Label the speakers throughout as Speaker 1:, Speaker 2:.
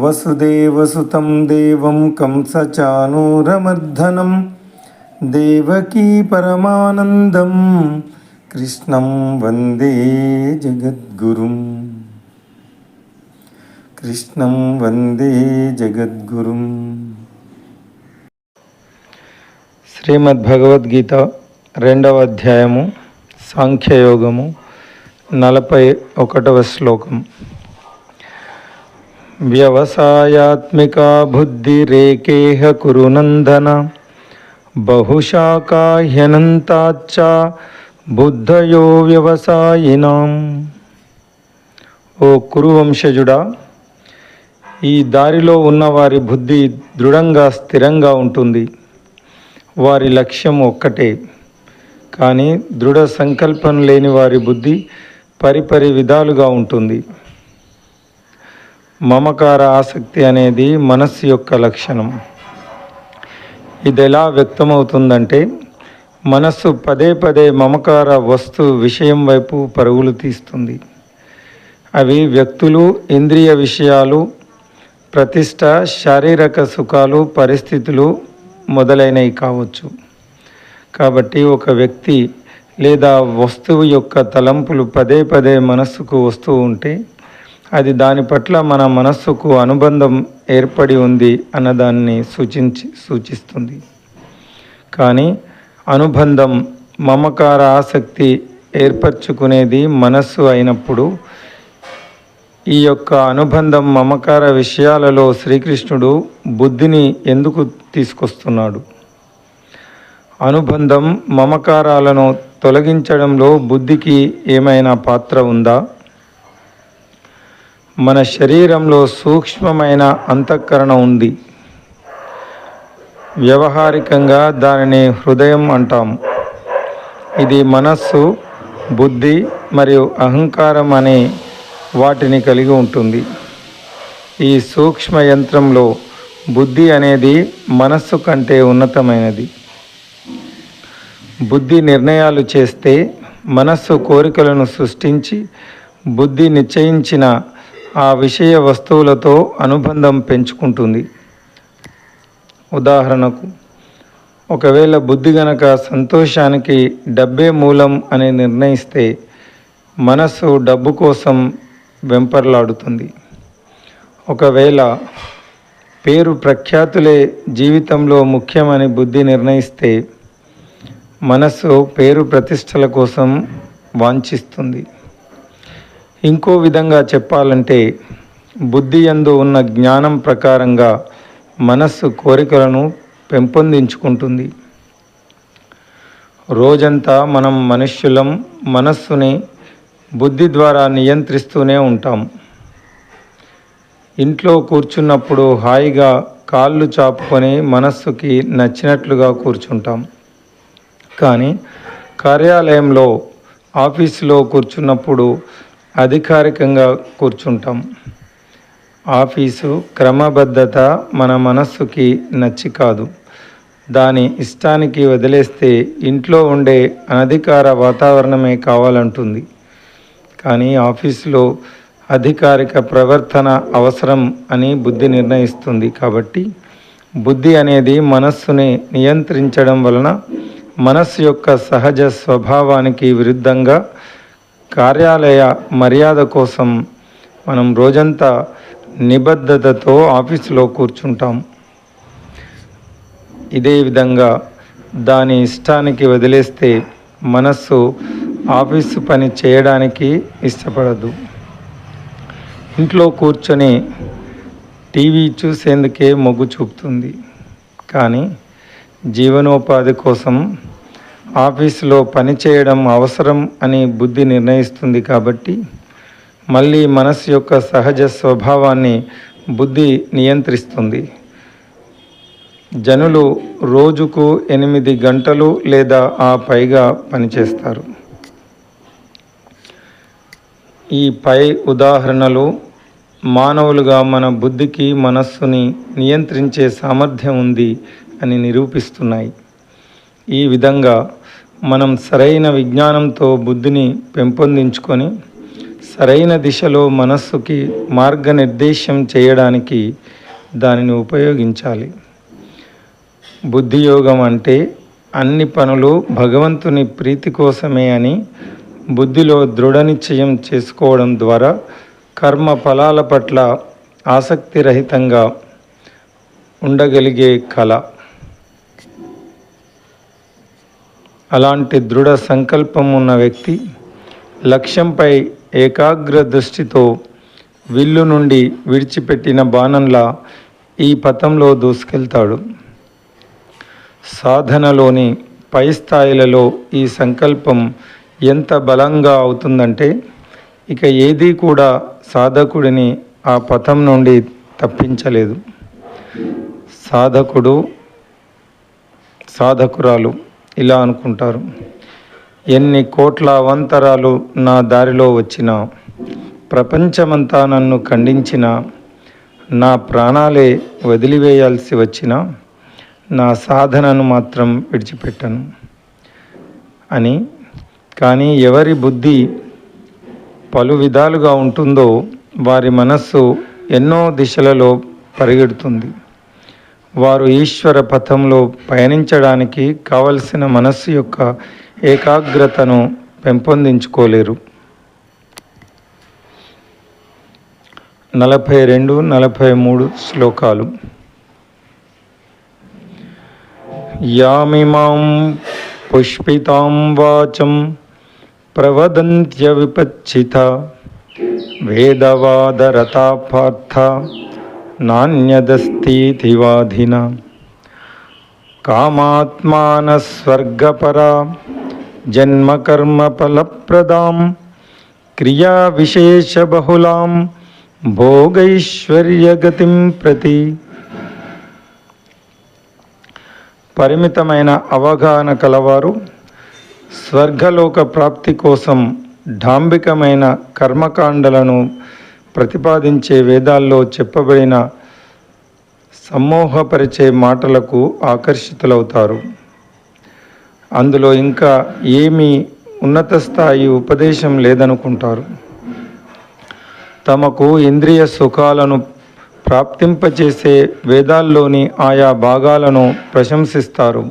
Speaker 1: వసుదేవసుతం దేవం కంసచానూరమర్ధనం. దేవకీ పరమానందం కృష్ణం వందే జగద్గురుం. కృష్ణం వందే జగద్గురుం. శ్రీమద్ భగవద్గీత రెండవ అధ్యాయము సాంఖ్యయోగము నలభై ఒకటవ శ్లోకం. వ్యవసాయాత్మిక బుద్ధిరేకేహ కురునందన బహుశాఖాహ్యనంతాచ్చ బుద్ధయో వ్యవసాయినాం. ఓ కురువంశజుడా ఈ దారిలో ఉన్న వారి బుద్ధి దృఢంగా స్థిరంగా ఉంటుంది. వారి లక్ష్యం ఒక్కటే. కానీ దృఢ సంకల్పం లేని వారి బుద్ధి పరిపరి విధాలుగా ఉంటుంది. మమకార ఆసక్తి అనేది మనస్సు యొక్క లక్షణం. ఇది ఎలా వ్యక్తమవుతుందంటే మనస్సు పదే పదే మమకార వస్తు విషయం వైపు పరుగులు తీస్తుంది. అవి వ్యక్తులు ఇంద్రియ విషయాలు ప్రతిష్ట శారీరక సుఖాలు పరిస్థితులు మొదలైనవి కావచ్చు. కాబట్టి ఒక వ్యక్తి లేదా వస్తువు యొక్క తలంపులు పదే పదే మనస్సుకు వస్తూ ఉంటే అది దాని పట్ల మన మనస్సుకు అనుబంధం ఏర్పడి ఉంది అన్నదాన్ని సూచించి సూచిస్తుంది. కానీ అనుబంధం మమకార ఆసక్తి ఏర్పరచుకునేది మనస్సు అయినప్పుడు ఈ యొక్క అనుబంధం మమకార విషయాలలో శ్రీకృష్ణుడు బుద్ధిని ఎందుకు తీసుకొస్తున్నాడు? అనుబంధం మమకారాలను తొలగించడంలో బుద్ధికి ఏమైనా పాత్ర ఉందా? మన శరీరంలో సూక్ష్మమైన అంతఃకరణ ఉంది. వ్యవహారికంగా దానిని హృదయం అంటాం ఇది మనస్సు బుద్ధి మరియు అహంకారం అనే వాటిని కలిగి ఉంటుంది. ఈ సూక్ష్మ యంత్రంలో బుద్ధి అనేది మనస్సు కంటే ఉన్నతమైనది. బుద్ధి నిర్ణయాలు చేస్తే మనస్సు కోరికలను సృష్టించి బుద్ధి నిశ్చయించిన ఆ విషయ వస్తువులతో అనుబంధం పెంచుకుంటుంది. ఉదాహరణకు ఒకవేళ బుద్ధి గనక సంతోషానికి డబ్బే మూలం అని నిర్ణయిస్తే మనస్సు డబ్బు కోసం వెంపర్లాడుతుంది. ఒకవేళ పేరు ప్రఖ్యాతులే జీవితంలో ముఖ్యమని బుద్ధి నిర్ణయిస్తే మనస్సు పేరు ప్రతిష్టల కోసం వాంఛిస్తుంది. ఇంకో విధంగా చెప్పాలంటే బుద్ధి ఎందు ఉన్న జ్ఞానం ప్రకారంగా మనస్సు కోరికలను పెంపొందించుకుంటుంది. రోజంతా మనం మనుష్యులం మనస్సుని బుద్ధి ద్వారా నియంత్రిస్తూనే ఉంటాం. ఇంట్లో కూర్చున్నప్పుడు హాయిగా కాళ్ళు చాపుకొని మనస్సుకి నచ్చినట్లుగా కూర్చుంటాం. కానీ కార్యాలయంలో ఆఫీసులో కూర్చున్నప్పుడు అధికారికంగా కూర్చుంటాం. ఆఫీసు క్రమబద్ధత మన మనస్సుకి నచ్చి కాదు. దాని ఇష్టానికి వదిలేస్తే ఇంట్లో ఉండే అనధికార వాతావరణమే కావాలంటుంది. కానీ ఆఫీసులో అధికారిక ప్రవర్తన అవసరం అని బుద్ధి నిర్ణయిస్తుంది కాబట్టి బుద్ధి అనేది మనస్సుని నియంత్రించడం వలన మనస్సు యొక్క సహజ స్వభావానికి విరుద్ధంగా కార్యాలయ మర్యాద కోసం మనం రోజంతా నిబద్ధతతో ఆఫీసులో కూర్చుంటాం. ఇదే విధంగా దాని ఇష్టానికి వదిలేస్తే మనస్సు ఆఫీసు పని చేయడానికి ఇష్టపడదు. ఇంట్లో కూర్చొని టీవీ చూసేందుకే మొగ్గు చూపుతుంది. కానీ జీవనోపాధి కోసం ఆఫీసులో పని చేయడం అవసరం అని బుద్ధి నిర్ణయిస్తుంది కాబట్టి మళ్ళీ మనసు యొక్క సహజ స్వభావాన్ని బుద్ధి నియంత్రిస్తుంది. జనులు రోజుకు ఎనిమిది గంటలు లేదా ఆ పైగా పనిచేస్తారు ఈ పై ఉదాహరణలు మానవులుగా మన బుద్ధికి మనస్సుని నియంత్రించే సామర్థ్యం ఉంది అని నిరూపిస్తున్నాయి. ఈ విధంగా మనం సరైన విజ్ఞానంతో బుద్ధిని పెంపొందించుకొని సరైన దిశలో మనస్సుకి మార్గనిర్దేశం చేయడానికి దానిని ఉపయోగించాలి. బుద్ధి యోగం అంటే అన్ని పనులు భగవంతుని ప్రీతి కోసమే అని బుద్ధిలో దృఢ నిశ్చయం చేసుకోవడం ద్వారా కర్మ ఫలాల పట్ల ఆసక్తిరహితంగా ఉండగలిగే కళ. అలాంటి దృఢ సంకల్పం ఉన్న వ్యక్తి లక్ష్యంపై ఏకాగ్ర దృష్టితో విల్లు నుండి విడిచిపెట్టిన బాణంలా ఈ పథంలో దూసుకెళ్తాడు. సాధనలోని పై స్థాయిలలో ఈ సంకల్పం ఎంత బలంగా అవుతుందంటే ఇక ఏదీ కూడా సాధకుడిని ఆ పథం నుండి తప్పించలేదు. సాధకుడు సాధకురాలు ఇలా అనుకుంటారు. ఎన్ని కోట్ల అవంతరాలు నా దారిలో వచ్చినా ప్రపంచమంతా నన్ను ఖండించిన నా ప్రాణాలే వదిలివేయాల్సి వచ్చిన నా సాధనను మాత్రం విడిచిపెట్టను. అని కానీ ఎవరి బుద్ధి పలు విధాలుగా ఉంటుందో వారి మనస్సు ఎన్నో దిశలలో పరిగెడుతుంది. వారు ఈశ్వర పథంలో పయనించడానికి కావలసిన మనస్సు యొక్క ఏకాగ్రతను పెంపొందించుకోలేరు. నలభై రెండు నలభై మూడు శ్లోకాలు. యామిమాం పుష్పితాం వాచం ప్రవదంత్య విపచ్చిత వేదవాదరతా పార్థ నాణ్యదస్తీతివాధిన వాధిన కామాత్మానస్వర్గపరా జన్మకర్మఫలప్రదాం క్రియావిశేషబహుళాం భోగైశ్వర్యగతిం ప్రతి పరిమితమైన అవగాహన కలవారు స్వర్గలోక ప్రాప్తి కోసం డాంబికమైన కర్మకాండలను ప్రతిపాదించే వేదాల్లో చెప్పబడిన సమ్మోహపరిచే మాటలకు ఆకర్షితులవుతారు. అందులో ఇంకా ఏమీ ఉన్నత స్థాయి ఉపదేశం లేదనుకుంటారు. తమకు ఇంద్రియ సుఖాలను ప్రాప్తింపచేసే వేదాల్లోని ఆయా భాగాలను ప్రశంసిస్తారు.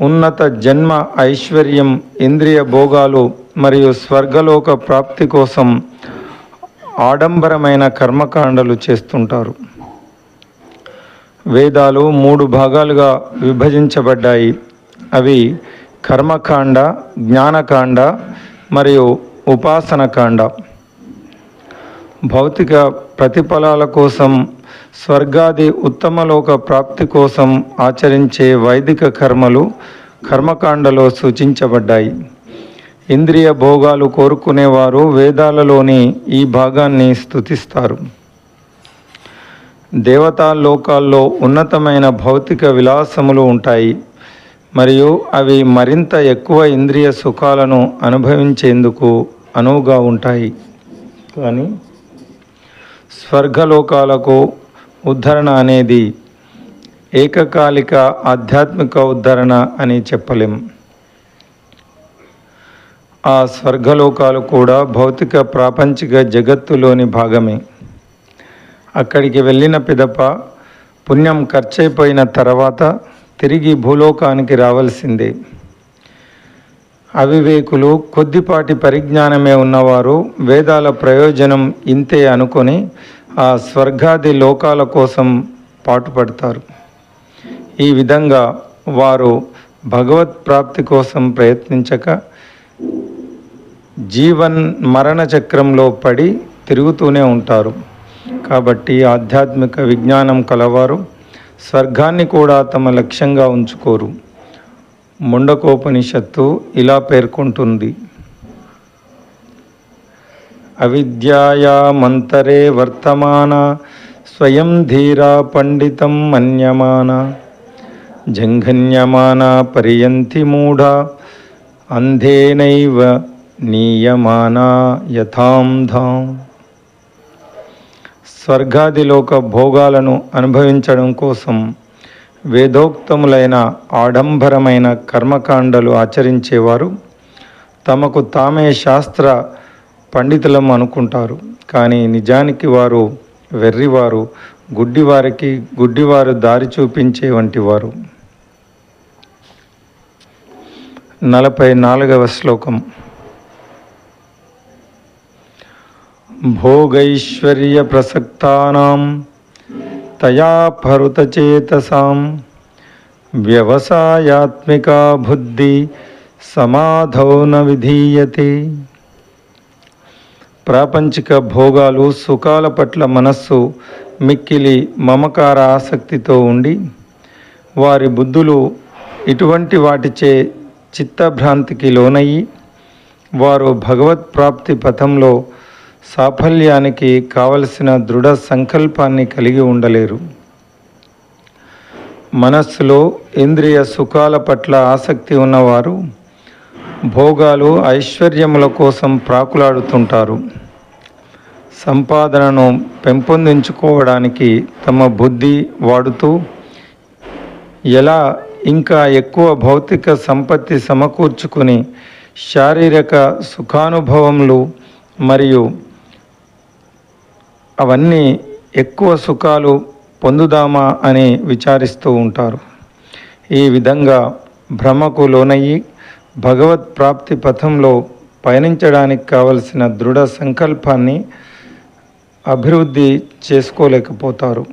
Speaker 1: ఉన్నత జన్మ ఐశ్వర్యం ఇంద్రియ భోగాలు మరియు స్వర్గలోక ప్రాప్తి కోసం ఆడంబరమైన కర్మకాండలు చేస్తుంటారు. వేదాలు మూడు భాగాలుగా విభజించబడ్డాయి. అవి కర్మకాండ జ్ఞానకాండ మరియు ఉపాసనకాండ. భౌతిక ప్రతిఫలాల కోసం స్వర్గాది ఉత్తమలోక ప్రాప్తి కోసం ఆచరించే వైదిక కర్మలు కర్మకాండలో సూచించబడ్డాయి. ఇంద్రియ భోగాలు కోరుకునేవారు వేదాలలోని ఈ భాగాన్ని స్తుతిస్తారు. దేవతా లోకాల్లో ఉన్నతమైన భౌతిక విలాసములు ఉంటాయి. మరియు అవి మరింత ఎక్కువ ఇంద్రియ సుఖాలను అనుభవించేందుకు అనువుగా ఉంటాయి. కానీ స్వర్గలోకాలకు ఉద్ధరణ అనేది ఏకకాలిక ఆధ్యాత్మిక ఉద్ధరణ అని చెప్పలేం. ఆ స్వర్గలోకాలు కూడా భౌతిక ప్రాపంచిక జగత్తులోని భాగమే. అక్కడికి వెళ్ళిన పిదప పుణ్యం ఖర్చయిపోయిన తర్వాత తిరిగి భూలోకానికి రావాల్సిందే. అవివేకులు కొద్దిపాటి పరిజ్ఞానమే ఉన్నవారు వేదాల ప్రయోజనం ఇంతే అనుకొని ఆ స్వర్గాది లోకాల కోసం పాటుపడతారు. ఈ విధంగా వారు భగవత్ ప్రాప్తి కోసం ప్రయత్నించక జీవన్ మరణ చక్రంలో పడి తిరుగుతూనే ఉంటారు. కాబట్టి ఆధ్యాత్మిక విజ్ఞానం కలవారు. స్వర్గాన్ని కూడా తమ లక్ష్యంగా ఉంచుకోరు. ముండకోపనిషత్తు ఇలా పేర్కొంటుంది. అవిద్యాయామంతరే వర్తమాన స్వయం ధీరా పండితం మన్యమాన జంఘన్యమాన పర్యంతి మూఢ అంధేనైవ నీయమానా యథాం ధాం స్వర్గాదిలోక భోగాలను అనుభవించడం కోసం వేదోక్తములైన ఆడంబరమైన కర్మకాండలు ఆచరించేవారు. తమకు తామే శాస్త్ర పండితులం అనుకుంటారు. కానీ నిజానికి వారు వెర్రివారు గుడ్డివారికి గుడ్డివారు దారి చూపించే వంటి వారు నలభై నాలుగవ శ్లోకం. భోగైశ్వర్య ప్రసక్తానాం తయా పరుతచేతసాం వ్యవసాయాత్మికా బుద్ధి సమాధౌ విధీయతే ప్రాపంచిక భోగాలు సుఖాల పట్ల మనస్సు మిక్కిలి మమకార ఆసక్తితో ఉండి వారి బుద్ధులు ఇటువంటి వాటిచే చిత్తభ్రాంతికి లోనయ్యి వారు భగవత్ ప్రాప్తి పథంలో సాఫల్యానికి కావలసిన దృఢ సంకల్పాన్ని కలిగి ఉండలేరు. మనస్సులో ఇంద్రియ సుఖాల పట్ల ఆసక్తి ఉన్నవారు భోగాలు ఐశ్వర్యముల కోసం ప్రాకులాడుతుంటారు. సంపాదనను పెంపొందించుకోవడానికి తమ బుద్ధి వాడుతూ ఎలా ఇంకా ఎక్కువ భౌతిక సంపత్తి సమకూర్చుకుని శారీరక సుఖానుభవములు మరియు అవన్నీ ఎక్కువ సుఖాలు పొందుదామా అని విచారిస్తూ ఉంటారు. ఈ విధంగా భ్రమకు లోనయ్యి భగవత్ ప్రాప్తి పథంలో పయనించడానికి కావలసిన దృఢ సంకల్పాన్ని అభివృద్ధి చేసుకోలేకపోతారు.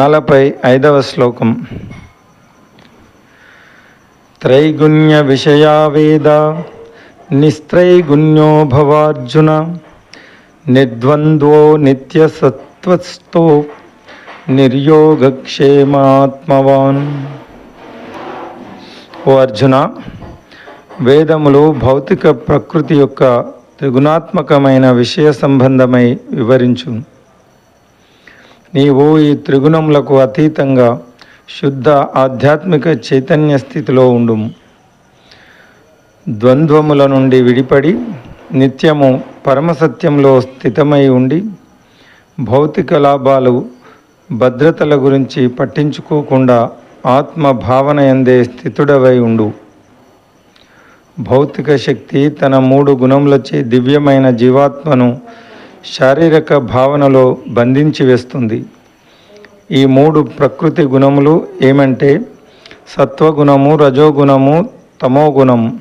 Speaker 1: నలభై ఐదవ శ్లోకం. త్రైగుణ్య విషయా వేద నిస్త్రైగుణ్యో భవార్జున నిర్ద్వంద్వో నిత్యసత్వస్థో నిర్యోగక్షేమాత్మవాన్. ఓ అర్జున వేదములు భౌతిక ప్రకృతి యొక్క త్రిగుణాత్మకమైన విషయ సంబంధమై వివరించు నీవు ఈ త్రిగుణములకు అతీతంగా శుద్ధ ఆధ్యాత్మిక చైతన్య స్థితిలో ఉండుము. ద్వంద్వముల నుండి విడిపడి నిత్యము పరమసత్యంలో స్థితమై ఉండి భౌతిక లాభాలు భద్రతల గురించి పట్టించుకోకుండా ఆత్మ భావన ఎందే స్థితుడవై ఉండు. భౌతిక శక్తి తన మూడు గుణములచే దివ్యమైన జీవాత్మను శారీరక భావనలో బంధించి వేస్తుంది. ఈ మూడు ప్రకృతి గుణములు ఏమంటే సత్వగుణము రజోగుణము తమోగుణము.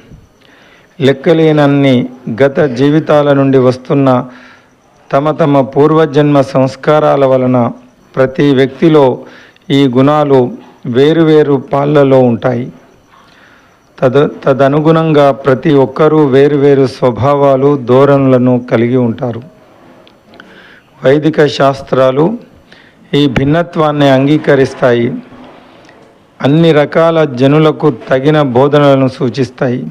Speaker 1: లెక్కలేనన్ని గత జీవితాల నుండి వస్తున్న తమ తమ పూర్వజన్మ సంస్కారాల వలన ప్రతి వ్యక్తిలో ఈ గుణాలు వేరువేరు పాళ్ళలో ఉంటాయి. తద తదనుగుణంగా ప్రతి ఒక్కరూ వేరువేరు స్వభావాలు ధోరణులను కలిగి ఉంటారు. వైదిక శాస్త్రాలు ఈ భిన్నత్వాన్ని అంగీకరిస్తాయి. అన్ని రకాల జనులకు తగిన బోధనలను సూచిస్తాయి.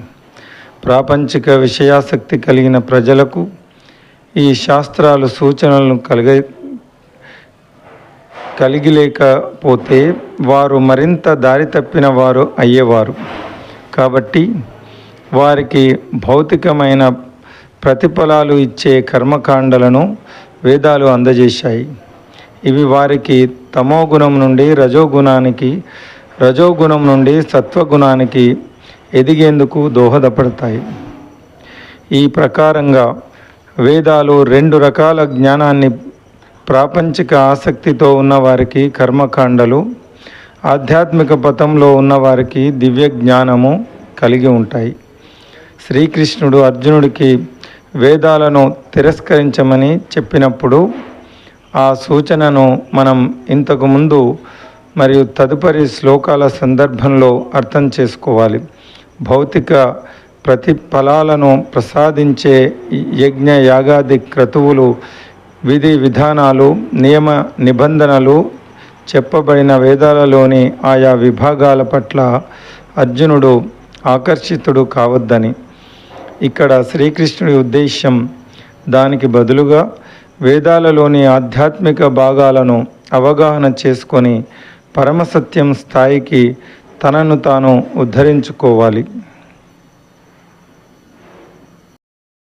Speaker 1: ప్రాపంచిక విషయాసక్తి కలిగిన ప్రజలకు ఈ శాస్త్రాలు సూచనలను కలిగ కలిగి లేకపోతే వారు మరింత దారి తప్పిన వారు అయ్యేవారు. కాబట్టి వారికి భౌతికమైన ప్రతిఫలాలు ఇచ్చే కర్మకాండలను వేదాలు అందజేశాయి. ఇవి వారికి తమో గుణం నుండి రజోగుణానికి రజోగుణం నుండి సత్వగుణానికి ఎదిగేందుకు దోహదపడతాయి. ఈ ప్రకారంగా వేదాలు రెండు రకాల జ్ఞానాన్ని ప్రాపంచిక ఆసక్తితో ఉన్నవారికి కర్మకాండలు ఆధ్యాత్మిక పథంలో ఉన్నవారికి దివ్య జ్ఞానము కలిగి ఉంటాయి. శ్రీకృష్ణుడు అర్జునుడికి వేదాలను తిరస్కరించమని చెప్పినప్పుడు ఆ సూచనను మనం ఇంతకుముందు మరియు తదుపరి శ్లోకాల సందర్భంలో అర్థం చేసుకోవాలి. భౌతిక ప్రతిఫలాలను ప్రసాదించే యజ్ఞ యాగాది క్రతువులు విధి విధానాలు నియమ నిబంధనలు చెప్పబడిన వేదాలలోని ఆయా విభాగాల పట్ల అర్జునుడు ఆకర్షితుడు కావద్దని. ఇక్కడ శ్రీకృష్ణుడి ఉద్దేశ్యం దానికి బదులుగా వేదాలలోని ఆధ్యాత్మిక భాగాలను అవగాహన చేసుకొని పరమసత్యం స్థాయికి తనను తాను ఉద్ధరించుకోవాలి.